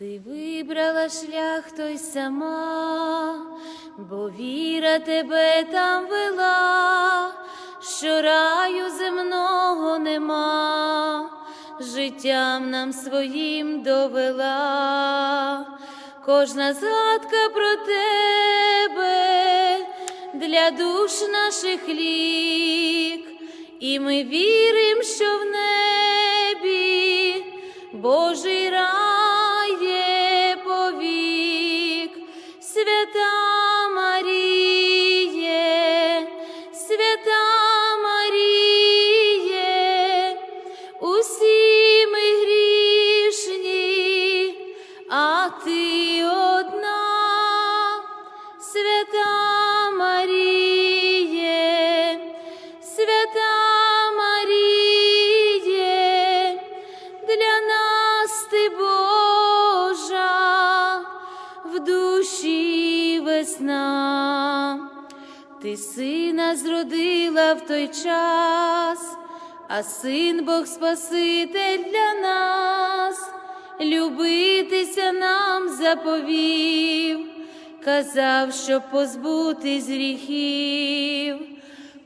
Ти вибрала шлях той сама, бо віра тебе там вела, що раю земного нема, життям нам своїм довела, кожна згадка про тебе для душ наших лік, і ми віримо, що в небі Божий рай свята Маріє, свята Маріє, для нас ти Божа, в душі весна, ти сина зродила в той час, а син Бог Спаситель для нас, любитися нам заповів, казав, щоб позбутись гріхів,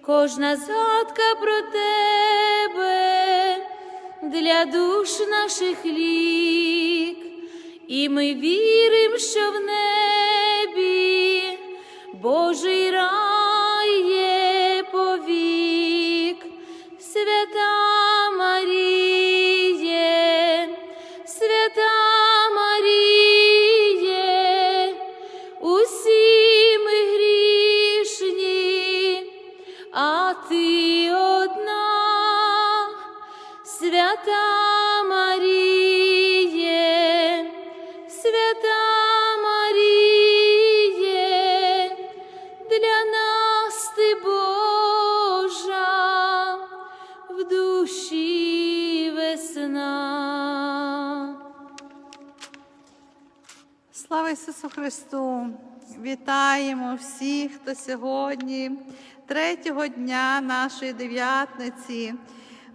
кожна згадка про тебе для душ наших лік, і ми віримо, що в небі Божий рай є повік, свята Ісусу Христу! Вітаємо всіх, хто сьогодні, третього дня нашої дев'ятниці,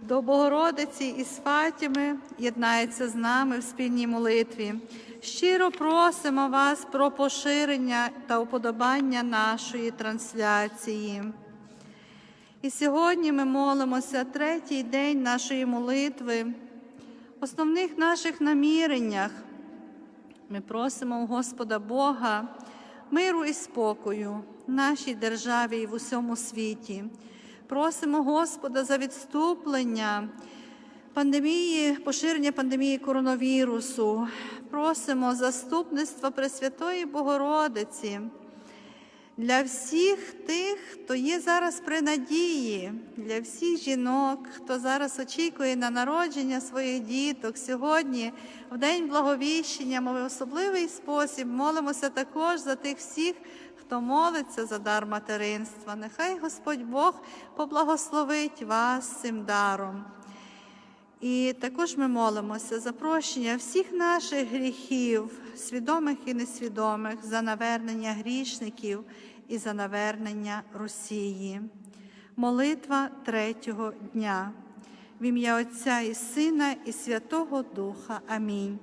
до Богородиці і Фатіми єднається з нами в спільній молитві. Щиро просимо вас про поширення та уподобання нашої трансляції. І сьогодні ми молимося третій день нашої молитви, основних наших наміреннях. Ми просимо у Господа Бога миру і спокою в нашій державі і в усьому світі. Просимо Господа за відступлення пандемії, поширення пандемії коронавірусу. Просимо заступництва Пресвятої Богородиці для всіх тих, хто є зараз при надії, для всіх жінок, хто зараз очікує на народження своїх діток. Сьогодні, в день благовіщення, ми в особливий спосіб молимося також за тих всіх, хто молиться за дар материнства. Нехай Господь Бог поблагословить вас цим даром. І також ми молимося за прощення всіх наших гріхів, свідомих і несвідомих, за навернення грішників і за навернення Росії. Молитва третього дня. В ім'я Отця і Сина, і Святого Духа. Амінь.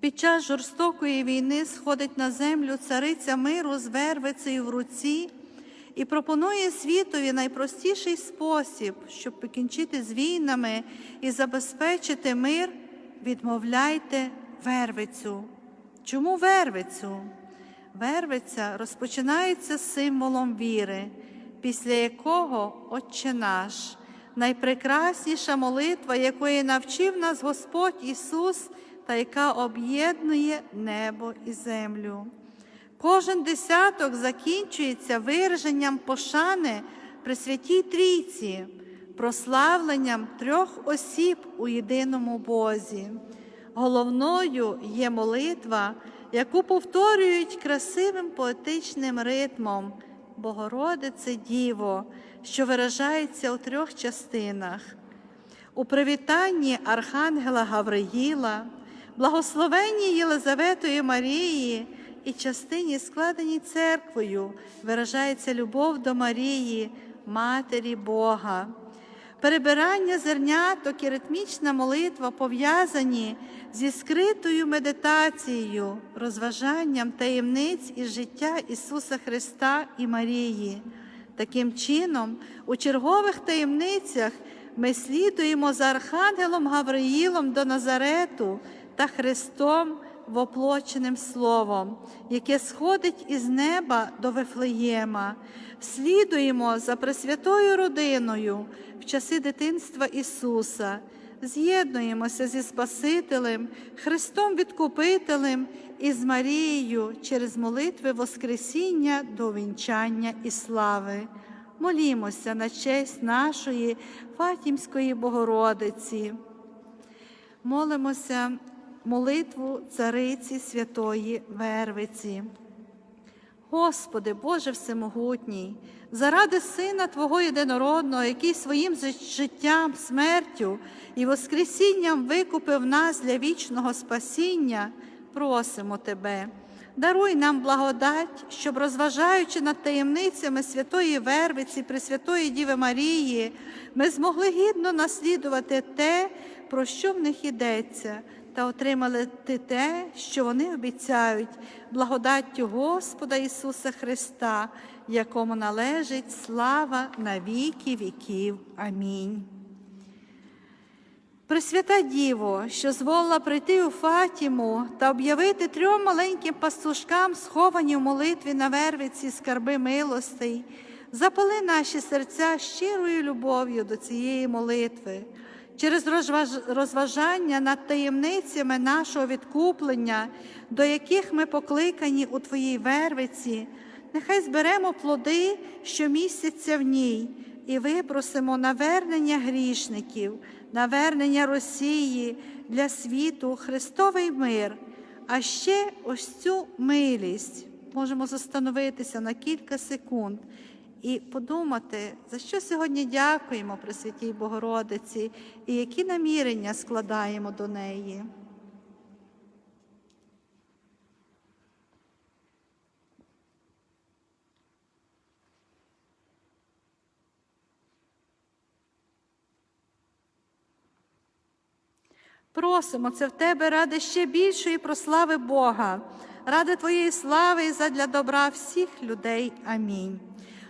Під час жорстокої війни сходить на землю цариця миру з вервицею в руці і пропонує світові найпростіший спосіб, щоб покінчити з війнами і забезпечити мир, відмовляйте вервицю. Чому вервицю? Вервиця розпочинається символом віри, після якого Отче наш, найпрекрасніша молитва, якої навчив нас Господь Ісус, та яка об'єднує небо і землю. Кожен десяток закінчується вираженням пошани при святій трійці, прославленням трьох осіб у єдиному Бозі. Головною є молитва, яку повторюють красивим поетичним ритмом Богородице Діво, що виражається у трьох частинах. У привітанні Архангела Гавриїла, благословенні Єлизаветою Марії і частині, складеній церквою, виражається любов до Марії, Матері Бога. Перебирання зерняток і ритмічна молитва пов'язані зі скритою медитацією, розважанням таємниць із життя Ісуса Христа і Марії. Таким чином, у чергових таємницях ми слідуємо за Архангелом Гавриїлом до Назарету та Христом воплоченим Словом, яке сходить із неба до Вифлеєма. Слідуємо за Пресвятою родиною в часи дитинства Ісуса. З'єднуємося зі Спасителем, Христом Відкупителем і з Марією через молитви Воскресіння до вінчання і слави. Молімося на честь нашої Фатімської Богородиці. Молимося молитву Цариці Святої Вервиці. Господи, Боже Всемогутній, заради Сина Твого єдинородного, який своїм життям, смертю і Воскресінням викупив нас для вічного спасіння, просимо Тебе. Даруй нам благодать, щоб, розважаючи над таємницями Святої Вервиці, Пресвятої Діви Марії, ми змогли гідно наслідувати те, про що в них йдеться, та отримали те, що вони обіцяють, благодаттю Господа Ісуса Христа, якому належить слава на віки віків. Амінь. Пресвята Діво, що зволила прийти у Фатіму та об'явити трьом маленьким пастушкам, сховані в молитві на вервиці скарби милостей, запали наші серця щирою любов'ю до цієї молитви. Через розважання над таємницями нашого відкуплення, до яких ми покликані у Твоїй вервиці, нехай зберемо плоди, що містяться в ній, і випросимо навернення грішників, навернення Росії для світу, Христовий мир, а ще ось цю милість. Можемо застановитися на кілька секунд і подумати, за що сьогодні дякуємо Пресвятій Богородиці і які намірення складаємо до неї. Просимо це в тебе ради ще більшої прослави Бога, ради Твоєї слави і задля добра всіх людей. Амінь.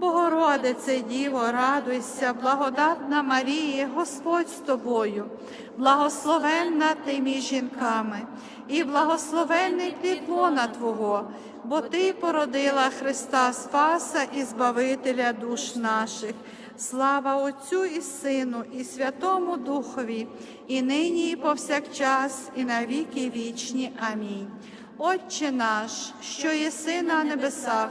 Богородице, Діво, радуйся, благодатна Марія, Господь з тобою, благословенна ти між жінками, і благословенний плід лона Твого, бо Ти породила Христа Спаса і Збавителя душ наших. Слава Отцю і Сину, і Святому Духові, і нині, і повсякчас, і на віки вічні. Амінь. Отче наш, що єси на небесах,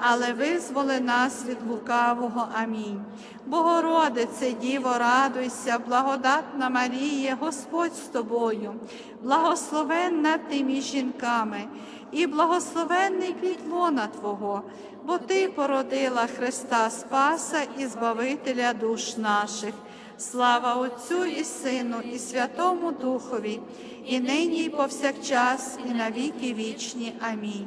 але визволи нас від лукавого. Амінь. Богородице, Діво, радуйся, благодатна Марія, Господь з тобою, благословенна ти між жінками, і благословенний плід лона Твого, бо Ти породила Христа Спаса і Збавителя душ наших. Слава Отцю і Сину, і Святому Духові, і нині, і повсякчас, і на віки вічні. Амінь.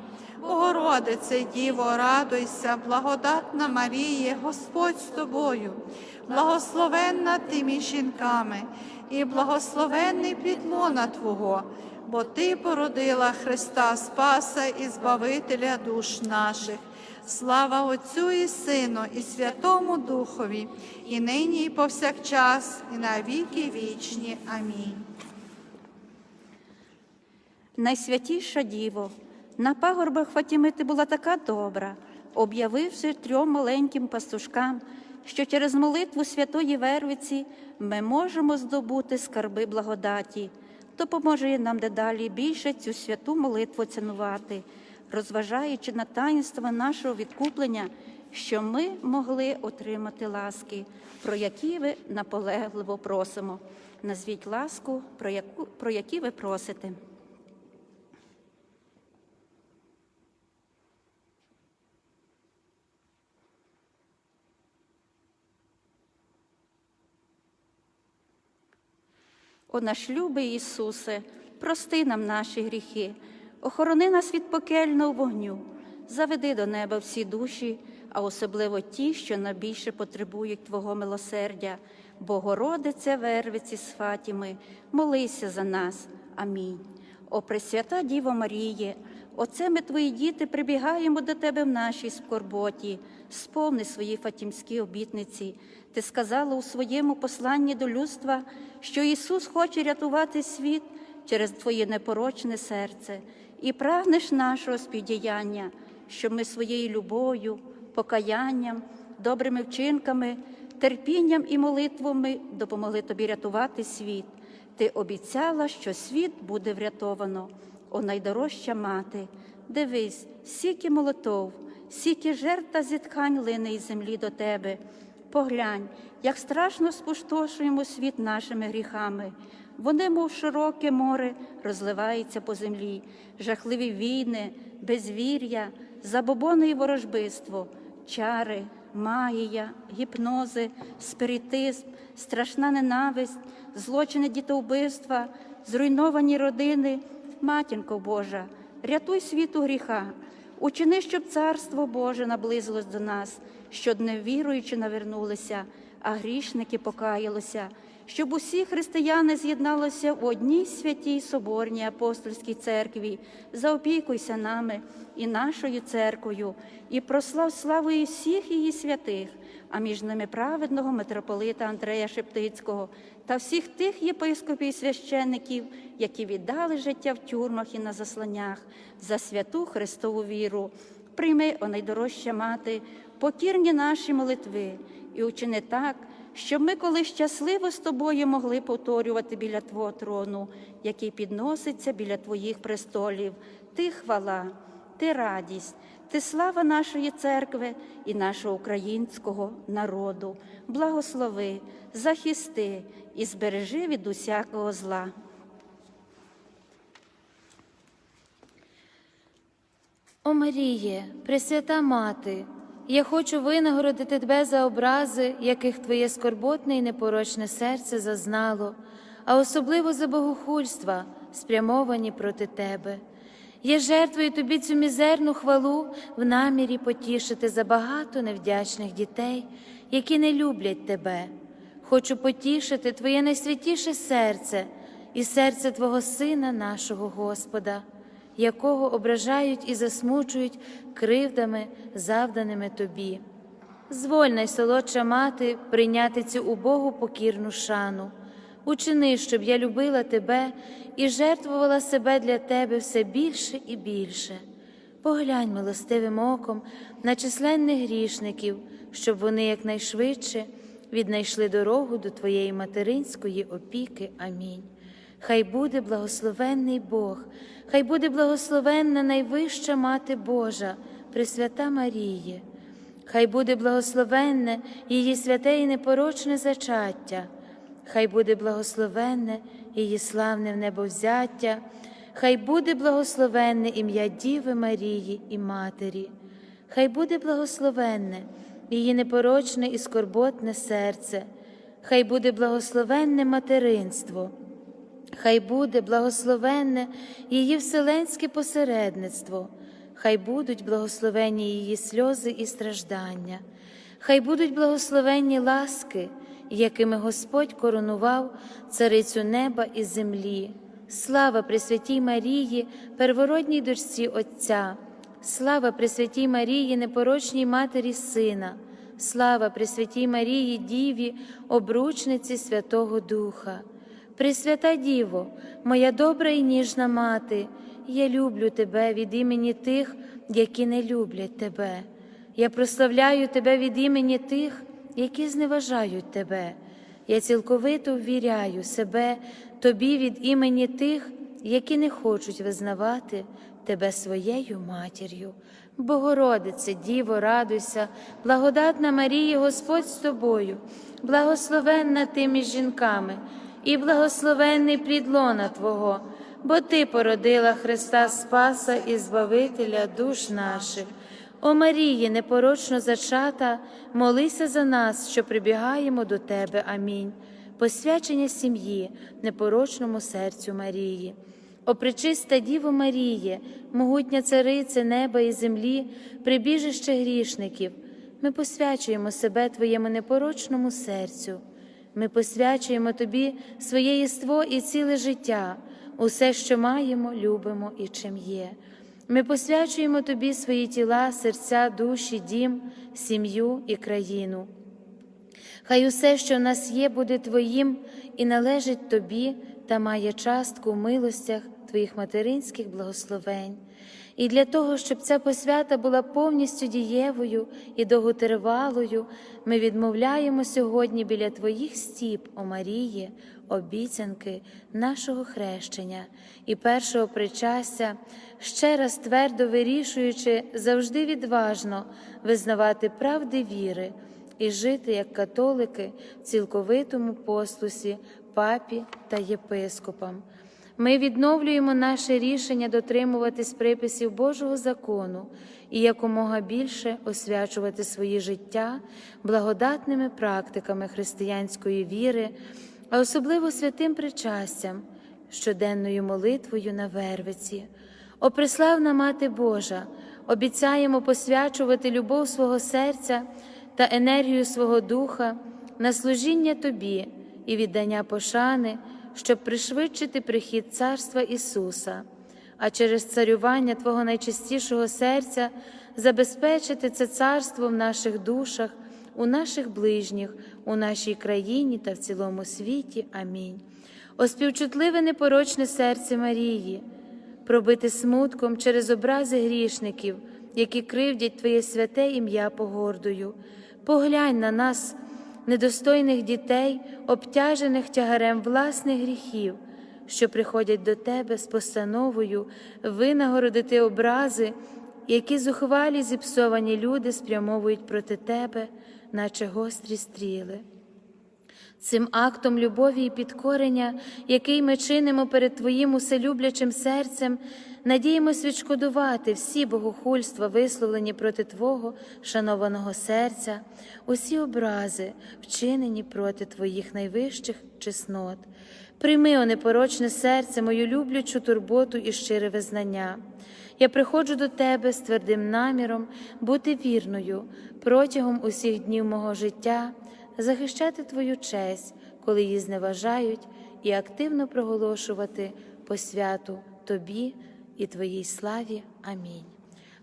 Богородице, Діво, радуйся, благодатна Маріє, Господь з тобою, благословенна ти між жінками, і благословенний плід лона Твого, бо Ти породила Христа Спаса і Збавителя душ наших. Слава Отцю і Сину, і Святому Духові, і нині, і повсякчас, і на віки вічні. Амінь. Найсвятіша Діво, на пагорбах Фатіми ти була така добра, об'явивши трьом маленьким пастушкам, що через молитву святої Вервиці ми можемо здобути скарби благодаті. Допоможи нам дедалі більше цю святу молитву цінувати, розважаючи на таїнства нашого відкуплення, що ми могли отримати ласки, про які ви наполегливо просимо. Назвіть ласку, про яку про які ви просите. О наш любий Ісусе, прости нам наші гріхи, охорони нас від пекельного вогню, заведи до неба всі душі, а особливо ті, що найбільше потребують Твого милосердя. Богородице, вервиці з Фатіми, молися за нас. Амінь. О Пресвята Діво Маріє, Оце ми, твої діти, прибігаємо до тебе в нашій скорботі, сповни свої фатімські обітниці. Ти сказала у своєму посланні до людства, що Ісус хоче рятувати світ через Твоє непорочне серце і прагнеш нашого співдіяння, щоб ми своєю любов'ю, покаянням, добрими вчинками, терпінням і молитвами допомогли тобі рятувати світ. Ти обіцяла, що світ буде врятовано. О найдорожча мати, дивись, сіки молотов, сіки жертв та зітхань лине із землі до тебе. Поглянь, як страшно спустошуємо світ нашими гріхами. Вони, мов широке море, розливаються по землі, жахливі війни, безвір'я, забобони і ворожбиство, чари, магія, гіпнози, спиритизм, страшна ненависть, злочини дітовбивства, зруйновані родини. Матінко Божа, рятуй світу гріха, учини, щоб царство Боже наблизилось до нас, щоб не віруючи, навернулися, а грішники покаялися, щоб усі християни з'єдналися в одній святій соборній апостольській церкві. Заопікуйся нами і нашою церквою, і прослав славою всіх її святих, а між ними праведного митрополита Андрея Шептицького та всіх тих єпископів і священиків, які віддали життя в тюрмах і на засланнях за святу Христову віру. Прийми, о найдорожча мати, покірні наші молитви і учини так, щоб ми коли щасливо з тобою могли повторювати біля Твого трону, який підноситься біля Твоїх престолів. Ти хвала, ти радість, ти слава нашої церкви і нашого українського народу. Благослови, захисти і збережи від усякого зла. О Маріє, Пресвята Мати, я хочу винагородити тебе за образи, яких твоє скорботне і непорочне серце зазнало, а особливо за богохульства, спрямовані проти тебе. Я жертвую тобі цю мізерну хвалу в намірі потішити за багато невдячних дітей, які не люблять тебе. Хочу потішити твоє найсвятіше серце і серце Твого Сина, нашого Господа якого ображають і засмучують кривдами, завданими тобі. Зволь, найсолодша мати, прийняти цю убогу покірну шану. Учини, щоб я любила тебе і жертвувала себе для тебе все більше і більше. Поглянь милостивим оком на численних грішників, щоб вони якнайшвидше віднайшли дорогу до Твоєї материнської опіки. Амінь. Хай буде благословенний Бог, хай буде благословенна найвища Мати Божа, Пресвята Маріє, хай буде благословенне її святе і непорочне зачаття, хай буде благословенне її славне небовзяття, хай буде благословенне ім'я Діви Марії і Матері, хай буде благословенне її непорочне і скорботне серце, хай буде благословенне материнство. Хай буде благословенне її вселенське посередництво, хай будуть благословенні її сльози і страждання, хай будуть благословенні ласки, якими Господь коронував царицю неба і землі. Слава Пресвятій Марії, первородній дочці Отця, слава Пресвятій Марії, непорочній матері Сина, слава Пресвятій Марії, Діві, обручниці Святого Духа. Пресвята Діво, моя добра і ніжна мати, я люблю тебе від імені тих, які не люблять тебе. Я прославляю тебе від імені тих, які зневажають тебе. Я цілковито ввіряю себе тобі від імені тих, які не хочуть визнавати тебе своєю матір'ю. Богородице, Діво, радуйся, благодатна Марія, Господь з тобою, благословенна ти між жінками, і благословенний плід лона Твого, бо Ти породила Христа Спаса і Збавителя душ наших. О Марії, непорочно зачата, молися за нас, що прибігаємо до Тебе. Амінь. Посвячення сім'ї, непорочному серцю Марії. О пречиста Діво Маріє, могутня царице неба і землі, прибіжище грішників, ми посвячуємо себе Твоєму непорочному серцю. Ми посвячуємо Тобі своє єство і ціле життя, усе, що маємо, любимо і чим є. Ми посвячуємо Тобі свої тіла, серця, душі, дім, сім'ю і країну. Хай усе, що в нас є, буде Твоїм і належить Тобі та має частку в милостях Твоїх материнських благословень. І для того, щоб ця посвята була повністю дієвою і довготривалою, ми відмовляємо сьогодні біля Твоїх стіп, о Марії, обіцянки нашого хрещення і першого причастя, ще раз твердо вирішуючи завжди відважно визнавати правди віри і жити як католики в цілковитому послусі папі та єпископам. Ми відновлюємо наше рішення дотримуватись приписів Божого закону і якомога більше освячувати свої життя благодатними практиками християнської віри, а особливо святим причастям, щоденною молитвою на Вервиці. О преславна Мати Божа, обіцяємо посвячувати любов свого серця та енергію свого духа на служіння Тобі і віддання пошани, щоб пришвидшити прихід Царства Ісуса, а через царювання Твого найчистішого серця забезпечити це царство в наших душах, у наших ближніх, у нашій країні та в цілому світі. Амінь. О співчутливе непорочне серце Марії, пробити смутком через образи грішників, які кривдять Твоє святе ім'я погордою. Поглянь на нас, недостойних дітей, обтяжених тягарем власних гріхів, що приходять до Тебе з постановою винагородити образи, які зухвалі зіпсовані люди спрямовують проти Тебе, наче гострі стріли. Цим актом любові і підкорення, який ми чинимо перед Твоїм уселюблячим серцем, надіємось відшкодувати всі богохульства, висловлені проти Твого шанованого серця, усі образи, вчинені проти Твоїх найвищих чеснот. Прийми, о непорочне серце, мою люблячу турботу і щире визнання. Я приходжу до Тебе з твердим наміром бути вірною протягом усіх днів мого життя захищати Твою честь, коли її зневажають, і активно проголошувати посвяту Тобі і Твоїй славі. Амінь.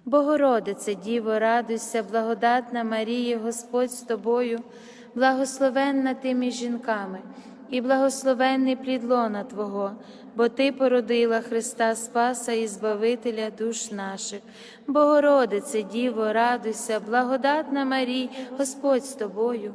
Богородице, Діво, радуйся, благодатна Марія, Господь з тобою, благословенна ти між жінками, і благословенний плід лона Твого, бо Ти породила Христа Спаса і Збавителя душ наших. Богородице, Діво, радуйся, благодатна Марія, Господь з тобою,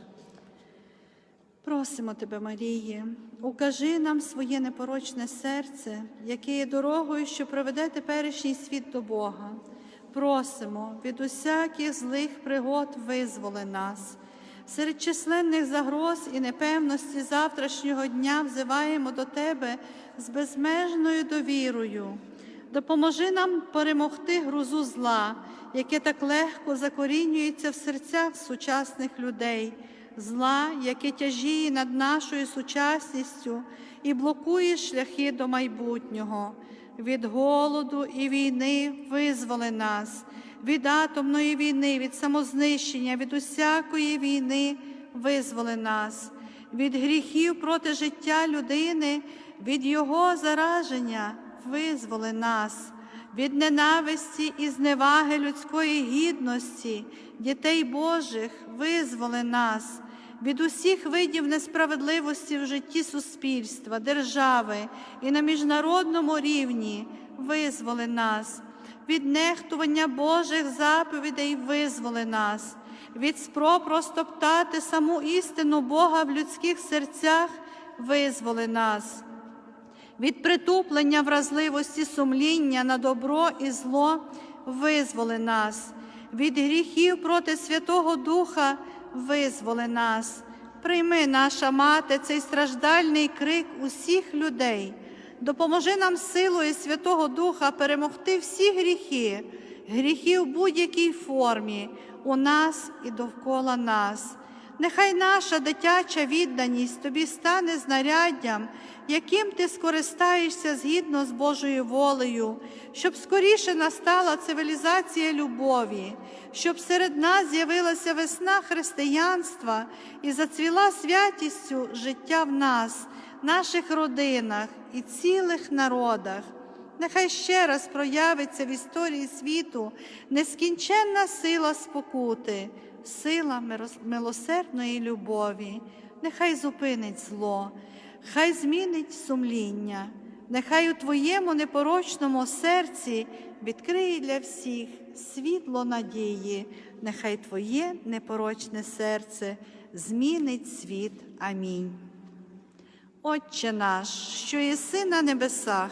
Просимо тебе, Марії, укажи нам своє непорочне серце, яке є дорогою, що проведе теперішній світ до Бога. Просимо від усяких злих пригод визволи нас. Серед численних загроз і непевності завтрашнього дня взиваємо до Тебе з безмежною довірою. Допоможи нам перемогти грузу зла, яке так легко закорінюється в серцях сучасних людей, зла, яке тяжіє над нашою сучасністю і блокує шляхи до майбутнього. Від голоду і війни визволи нас, від атомної війни, від самознищення, від усякої війни визволи нас, від гріхів проти життя людини, від його зараження визволи нас, від ненависті і зневаги людської гідності, дітей Божих визволи нас, від усіх видів несправедливості в житті суспільства, держави і на міжнародному рівні визволи нас, від нехтування Божих заповідей визволи нас, від спроб розтоптати саму істину Бога в людських серцях визволи нас від притуплення вразливості сумління на добро і зло визволи нас, від гріхів проти Святого Духа визволи нас. Прийми, наша мати, цей страждальний крик усіх людей. Допоможи нам силою Святого Духа перемогти всі гріхи, гріхи в будь-якій формі у нас і довкола нас. Нехай наша дитяча відданість тобі стане знаряддям, яким ти скористаєшся згідно з Божою волею, щоб скоріше настала цивілізація любові, щоб серед нас з'явилася весна християнства і зацвіла святістю життя в нас, наших родинах і цілих народах. Нехай ще раз проявиться в історії світу нескінченна сила спокути, сила милосердної любові. Нехай зупинить зло, хай змінить сумління, нехай у твоєму непорочному серці відкриє для всіх світло надії, нехай твоє непорочне серце змінить світ. Амінь. Отче наш, що єси на небесах,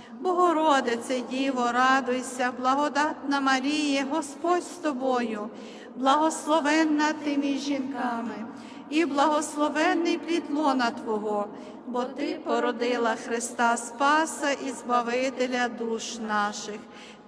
Богородице Діво, радуйся, благодатна Маріє, Господь з тобою, благословенна ти між жінками, і благословенний плід лона Твого, бо Ти породила Христа Спаса і Збавителя душ наших.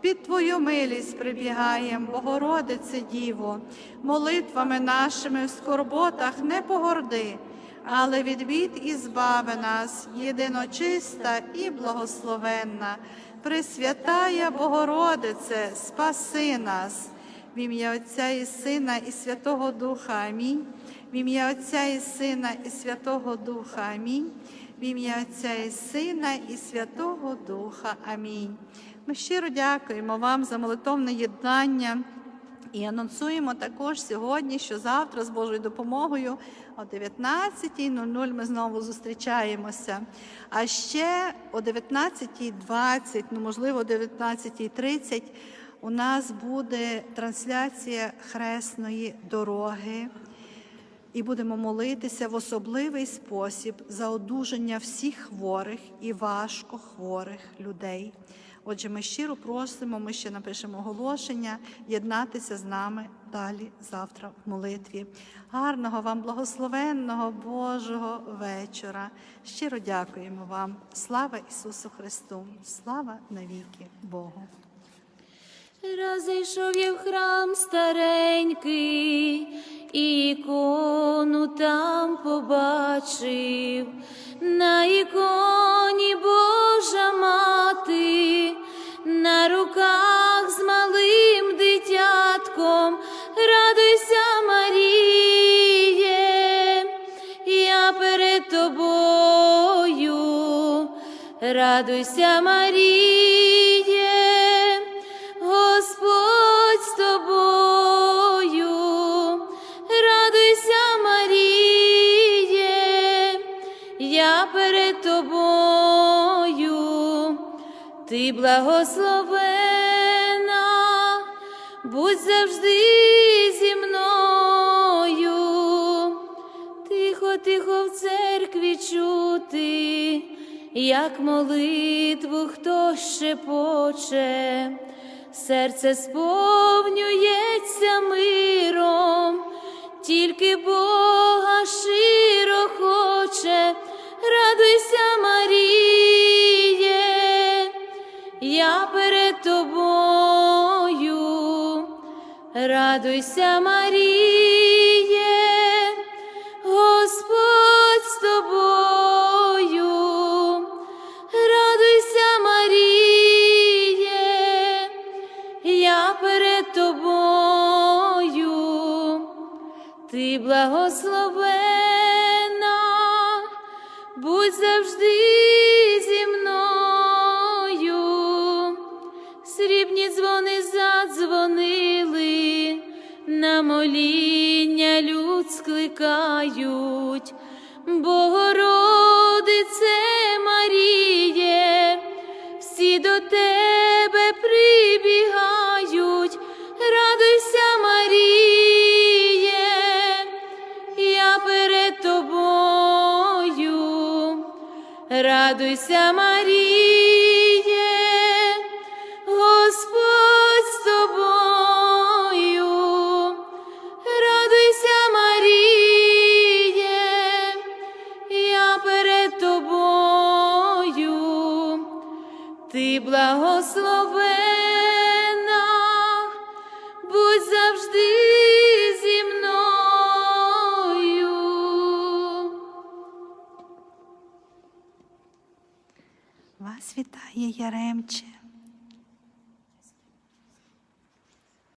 Під Твою милість прибігаєм, Богородице Діво, молитвами нашими в скорботах не погорди але від бід і збави нас, єдиночиста і благословенна, Пресвятая Богородице, спаси нас, в ім'я Отця і Сина, і Святого Духа. Амінь. В ім'я Отця і Сина, і Святого Духа. Амінь. В ім'я Отця і Сина, і Святого Духа. Амінь. Ми щиро дякуємо вам за молитовне єднання. І анонсуємо також сьогодні, що завтра з Божою допомогою о 19.00 ми знову зустрічаємося. А ще о 19.20, ну можливо, о 19.30 у нас буде трансляція хресної дороги. І будемо молитися в особливий спосіб за одужання всіх хворих і важко хворих людей. Отже, ми щиро просимо, ми ще напишемо оголошення, єднатися з нами далі завтра в молитві. Гарного вам, благословенного Божого вечора. Щиро дякуємо вам. Слава Ісусу Христу! Слава навіки Богу! Розійшов я в храм старенький, і ікону там побачив, на іконі Божа мати, на руках з малим дитятком, радуйся, Маріє, я перед тобою, радуйся, Маріє. Ти благословена, будь завжди зі мною, тихо, тихо в церкві чути, як молитву хто шепоче, серце сповнюється миром, тільки Бога ши. радуйся, Марія. радуйся, Марія.